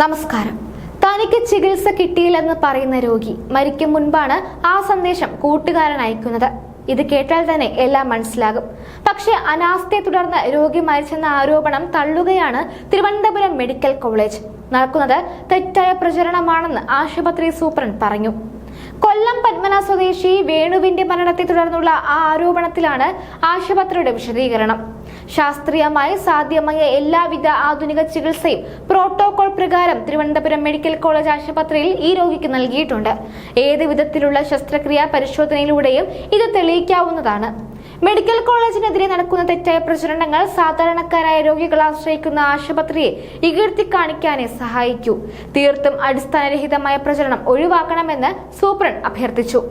നമസ്കാരം. തനിക്ക് ചികിത്സ കിട്ടിയില്ലെന്ന് പറയുന്ന രോഗി മരിക്കും മുൻപാണ് ആ സന്ദേശം കൂട്ടുകാരൻ അയക്കുന്നത്. ഇത് കേട്ടാൽ തന്നെ എല്ലാം മനസ്സിലാകും. പക്ഷേ അനാസ്ഥയെ തുടർന്ന് രോഗി മരിച്ചെന്ന ആരോപണം തള്ളുകയാണ് തിരുവനന്തപുരം മെഡിക്കൽ കോളേജ്. നടക്കുന്നത് തെറ്റായ പ്രചരണമാണെന്ന് ആശുപത്രി സൂപ്രണ്ട് പറഞ്ഞു. കൊല്ലം പത്മന സ്വദേശി വേണുവിന്റെ മരണത്തെ തുടർന്നുള്ള ആ ആരോപണത്തിലാണ് ആശുപത്രിയുടെ വിശദീകരണം. ശാസ്ത്രീയമായി സാധ്യമായ എല്ലാവിധ ആധുനിക ചികിത്സയും പ്രോട്ടോകോൾ പ്രകാരം തിരുവനന്തപുരം മെഡിക്കൽ കോളേജ് ആശുപത്രിയിൽ ഈ രോഗിക്ക് നൽകിയിട്ടുണ്ട്. ഏത് വിധത്തിലുള്ള ശസ്ത്രക്രിയാ പരിശോധനയിലൂടെയും ഇത് തെളിയിക്കാവുന്നതാണ്. മെഡിക്കൽ കോളേജിനെതിരെ നടക്കുന്ന തെറ്റായ പ്രചരണങ്ങൾ സാധാരണക്കാരായ രോഗികൾ ആശ്രയിക്കുന്ന ആശുപത്രിയെ ഇകീർത്തി കാണിക്കാനേ സഹായിക്കൂ. തീർത്തും അടിസ്ഥാനരഹിതമായ പ്രചരണം ഒഴിവാക്കണമെന്ന് സൂപ്രണ്ട് അഭ്യർത്ഥിച്ചു.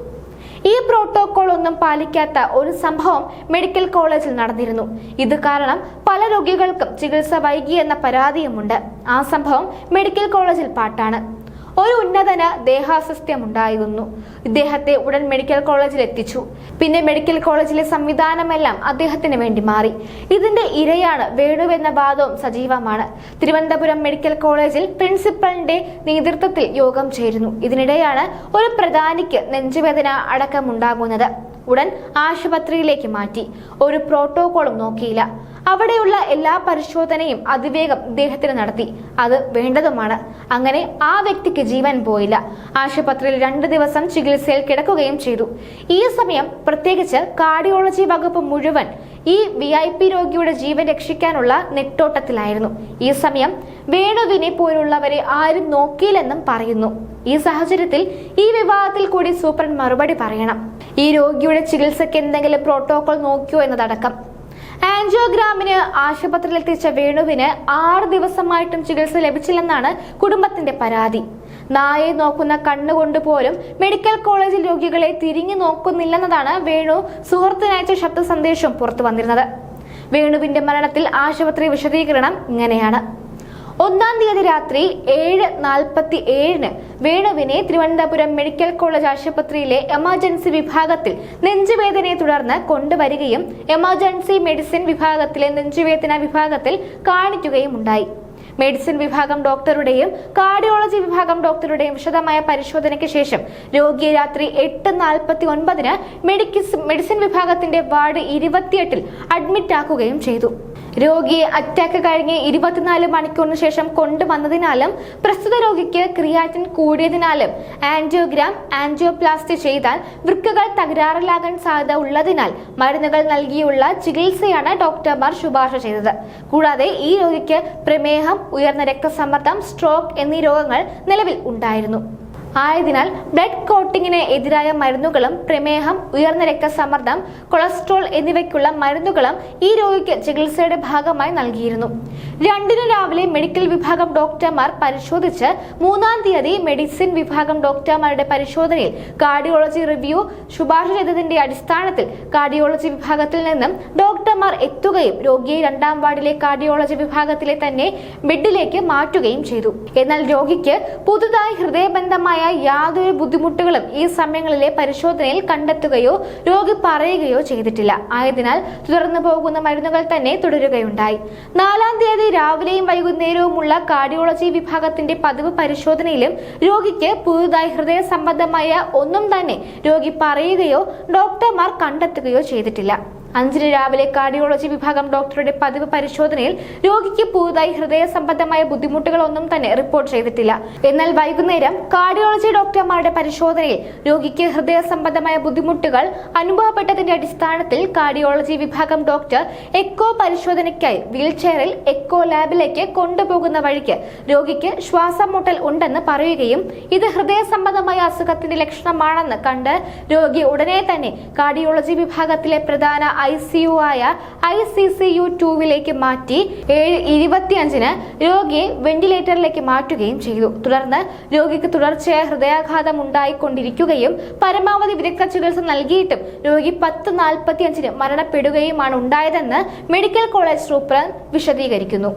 ഈ പ്രോട്ടോകോൾ ഒന്നും പാലിക്കാത്ത ഒരു സംഭവം മെഡിക്കൽ കോളേജിൽ നടന്നിരുന്നു. ഇത് കാരണം പല രോഗികൾക്കും ചികിത്സ വൈകിയെന്ന പരാതിയുമുണ്ട്. ആ സംഭവം മെഡിക്കൽ കോളേജിൽ പാട്ടാണ്. ഒരു ഉന്നതന ദേഹാസ്വസ്ഥ്യം ഉണ്ടായിരുന്നു ഇദ്ദേഹത്തെ ഉടൻ മെഡിക്കൽ കോളേജിൽ എത്തിച്ചു പിന്നെ മെഡിക്കൽ കോളേജിലെ സംവിധാനമെല്ലാം അദ്ദേഹത്തിന് വേണ്ടി മാറി. ഇതിന്റെ ഇരയാണ് വേണുവെന്ന വാദവും സജീവമാണ്. തിരുവനന്തപുരം മെഡിക്കൽ കോളേജിൽ പ്രിൻസിപ്പലിന്റെ നേതൃത്വത്തിൽ യോഗം ചേരുന്നു. ഇതിനിടെയാണ് ഒരു പ്രധാനിക്ക് നെഞ്ചുവേദന അടക്കമുണ്ടാകുന്നത്. ഉടൻ ആശുപത്രിയിലേക്ക് മാറ്റി. ഒരു പ്രോട്ടോകോളും നോക്കിയില്ല. അവിടെയുള്ള എല്ലാ പരിശോധനയും അതിവേഗം ഇദ്ദേഹത്തിന് നടത്തി. അത് വേണ്ടതുമാണ്. അങ്ങനെ ആ വ്യക്തിക്ക് ജീവൻ പോയില്ല. ആശുപത്രിയിൽ രണ്ട് ദിവസം ചികിത്സയിൽ കിടക്കുകയും ചെയ്തു. ഈ സമയം പ്രത്യേകിച്ച് കാർഡിയോളജി വകുപ്പ് മുഴുവൻ ഈ വി ഐ പി രോഗിയുടെ ജീവൻ രക്ഷിക്കാനുള്ള നെട്ടോട്ടത്തിലായിരുന്നു. ഈ സമയം വേണുവിനെ പോലുള്ളവരെ ആരും നോക്കിയില്ലെന്നും പറയുന്നു. ഈ സാഹചര്യത്തിൽ ഈ വിവാഹത്തിൽ കൂടി സൂപ്രണ്ട് മറുപടി പറയണം. ഈ രോഗിയുടെ ചികിത്സയ്ക്ക് എന്തെങ്കിലും പ്രോട്ടോകോൾ നോക്കിയോ എന്നതടക്കം. ആൻജിയോഗ്രാമിന് ആശുപത്രിയിൽ എത്തിച്ച വേണുവിന് ആറ് ദിവസമായിട്ടും ചികിത്സ ലഭിച്ചില്ലെന്നാണ് കുടുംബത്തിന്റെ പരാതി. നായെ നോക്കുന്ന കണ്ണുകൊണ്ട് പോലും മെഡിക്കൽ കോളേജിൽ രോഗികളെ തിരിഞ്ഞു നോക്കുന്നില്ലെന്നതാണ് വേണു സുഹൃത്തിനയച്ച ശബ്ദ സന്ദേശം പുറത്തു വന്നിരുന്നത്. വേണുവിന്റെ മരണത്തിൽ ആശുപത്രി വിശദീകരണം ഇങ്ങനെയാണ്. ഒന്നാം തീയതി രാത്രി ഏഴ് നാൽപ്പത്തി ഏഴിന് വേണുവിനെ തിരുവനന്തപുരം മെഡിക്കൽ കോളേജ് ആശുപത്രിയിലെ എമർജൻസി വിഭാഗത്തിൽ നെഞ്ചുവേദനയെ തുടർന്ന് കൊണ്ടുവരികയും എമർജൻസി മെഡിസിൻ വിഭാഗത്തിലെ നെഞ്ചുവേദന വിഭാഗത്തിൽ കാണിക്കുകയും ഉണ്ടായി മെഡിസിൻ വിഭാഗം ഡോക്ടറുടെയും കാർഡിയോളജി വിഭാഗം ഡോക്ടറുടെയും വിശദമായ പരിശോധനയ്ക്ക് ശേഷം രോഗിയെ രാത്രി എട്ട് നാൽപ്പത്തി ഒൻപതിന് മെഡിസിൻ വിഭാഗത്തിന്റെ വാർഡ് ഇരുപത്തിയെട്ടിൽ അഡ്മിറ്റാക്കുകയും ചെയ്തു. രോഗിയെ അറ്റാക്ക് കഴിഞ്ഞ് ഇരുപത്തിനാല് മണിക്കൂറിന് ശേഷം കൊണ്ടുവന്നതിനാലും പ്രസ്തുത രോഗിക്ക് ക്രിയാറ്റിൻ കൂടിയതിനാലും ആൻജിയോഗ്രാം ആൻജിയോപ്ലാസ്റ്റി ചെയ്താൽ വൃക്കകൾ തകരാറിലാകാൻ സാധ്യത ഉള്ളതിനാൽ മരുന്നുകൾ നൽകിയുള്ള ചികിത്സയാണ് ഡോക്ടർമാർ ശുപാർശ ചെയ്തത്. കൂടാതെ ഈ രോഗിക്ക് പ്രമേഹം ഉയർന്ന രക്തസമ്മർദ്ദം സ്ട്രോക്ക് എന്നീ രോഗങ്ങൾ നിലവിൽ ഉണ്ടായിരുന്നു. ആയതിനാൽ ബ്ലഡ് കോട്ടിങ്ങിന് എതിരായ മരുന്നുകളും പ്രമേഹം ഉയർന്ന രക്തസമ്മർദ്ദം കൊളസ്ട്രോൾ എന്നിവയ്ക്കുള്ള മരുന്നുകളും ഈ രോഗിക്ക് ചികിത്സയുടെ ഭാഗമായി നൽകിയിരുന്നു. രണ്ടിന് രാവിലെ മെഡിക്കൽ വിഭാഗം ഡോക്ടർമാർ പരിശോധിച്ച് മൂന്നാം തീയതി മെഡിസിൻ വിഭാഗം ഡോക്ടർമാരുടെ പരിശോധനയിൽ കാർഡിയോളജി റിവ്യൂ ശുപാർശ ചെയ്തതിന്റെ അടിസ്ഥാനത്തിൽ കാർഡിയോളജി വിഭാഗത്തിൽ നിന്നും ഡോക്ടർമാർ എത്തുകയും രോഗിയെ രണ്ടാം വാർഡിലെ കാർഡിയോളജി വിഭാഗത്തിലെ തന്നെ ബെഡിലേക്ക് മാറ്റുകയും ചെയ്തു. എന്നാൽ രോഗിക്ക് പുതുതായി ഹൃദയബന്ധമായ യാതൊരു ബുദ്ധിമുട്ടുകളും ഈ സമയങ്ങളിലെ പരിശോധനയിൽ കണ്ടെത്തുകയോ രോഗി പറയുകയോ ചെയ്തിട്ടില്ല. ആയതിനാൽ തുടർന്നു പോകുന്ന മരുന്നുകൾ തന്നെ തുടരുകയുണ്ടായി. നാലാം തീയതി രാവിലെയും വൈകുന്നേരവുമുള്ള കാർഡിയോളജി വിഭാഗത്തിന്റെ പതിവ് പരിശോധനയിലും രോഗിക്ക് പുതുതായി ഹൃദയ സംബന്ധമായ ഒന്നും തന്നെ രോഗി പറയുകയോ ഡോക്ടർമാർ കണ്ടെത്തുകയോ ചെയ്തിട്ടില്ല. അഞ്ചിന് രാവിലെ കാർഡിയോളജി വിഭാഗം ഡോക്ടറുടെ പതിവ് പരിശോധനയിൽ രോഗിക്ക് പുതുതായി ഹൃദയ സംബന്ധമായ ബുദ്ധിമുട്ടുകളൊന്നും തന്നെ റിപ്പോർട്ട് ചെയ്തിട്ടില്ല. എന്നാൽ വൈകുന്നേരം കാർഡിയോളജി ഡോക്ടർമാരുടെ പരിശോധനയിൽ രോഗിക്ക് ഹൃദയ സംബന്ധമായ ബുദ്ധിമുട്ടുകൾ അനുഭവപ്പെട്ടതിന്റെ അടിസ്ഥാനത്തിൽ കാർഡിയോളജി വിഭാഗം ഡോക്ടർ എക്കോ പരിശോധനയ്ക്കായി വീൽചെയറിൽ എക്കോ ലാബിലേക്ക് കൊണ്ടുപോകുന്ന വഴിക്ക് രോഗിക്ക് ശ്വാസം മുട്ടൽ ഉണ്ടെന്ന് പറയുകയും ഇത് ഹൃദയ സംബന്ധമായ അസുഖത്തിന്റെ ലക്ഷണമാണെന്ന് കണ്ട് രോഗി ഉടനെ തന്നെ കാർഡിയോളജി വിഭാഗത്തിലെ പ്രധാന ഐ സി യു ആയ ഐ സി സി യു ടൂവിലേക്ക് മാറ്റി ഏഴ് ഇരുപത്തിയഞ്ചിന് രോഗിയെ വെന്റിലേറ്ററിലേക്ക് മാറ്റുകയും ചെയ്തു. തുടർന്ന് രോഗിക്ക് തുടർച്ചയായ ഹൃദയാഘാതം ഉണ്ടായിക്കൊണ്ടിരിക്കുകയും പരമാവധി വിദഗ്ധ ചികിത്സ നൽകിയിട്ടും രോഗി പത്ത് നാൽപ്പത്തിയഞ്ചിന് മരണപ്പെടുകയുമാണ് ഉണ്ടായതെന്ന് മെഡിക്കൽ കോളേജ് സൂപ്രണ്ട് വിശദീകരിക്കുന്നു.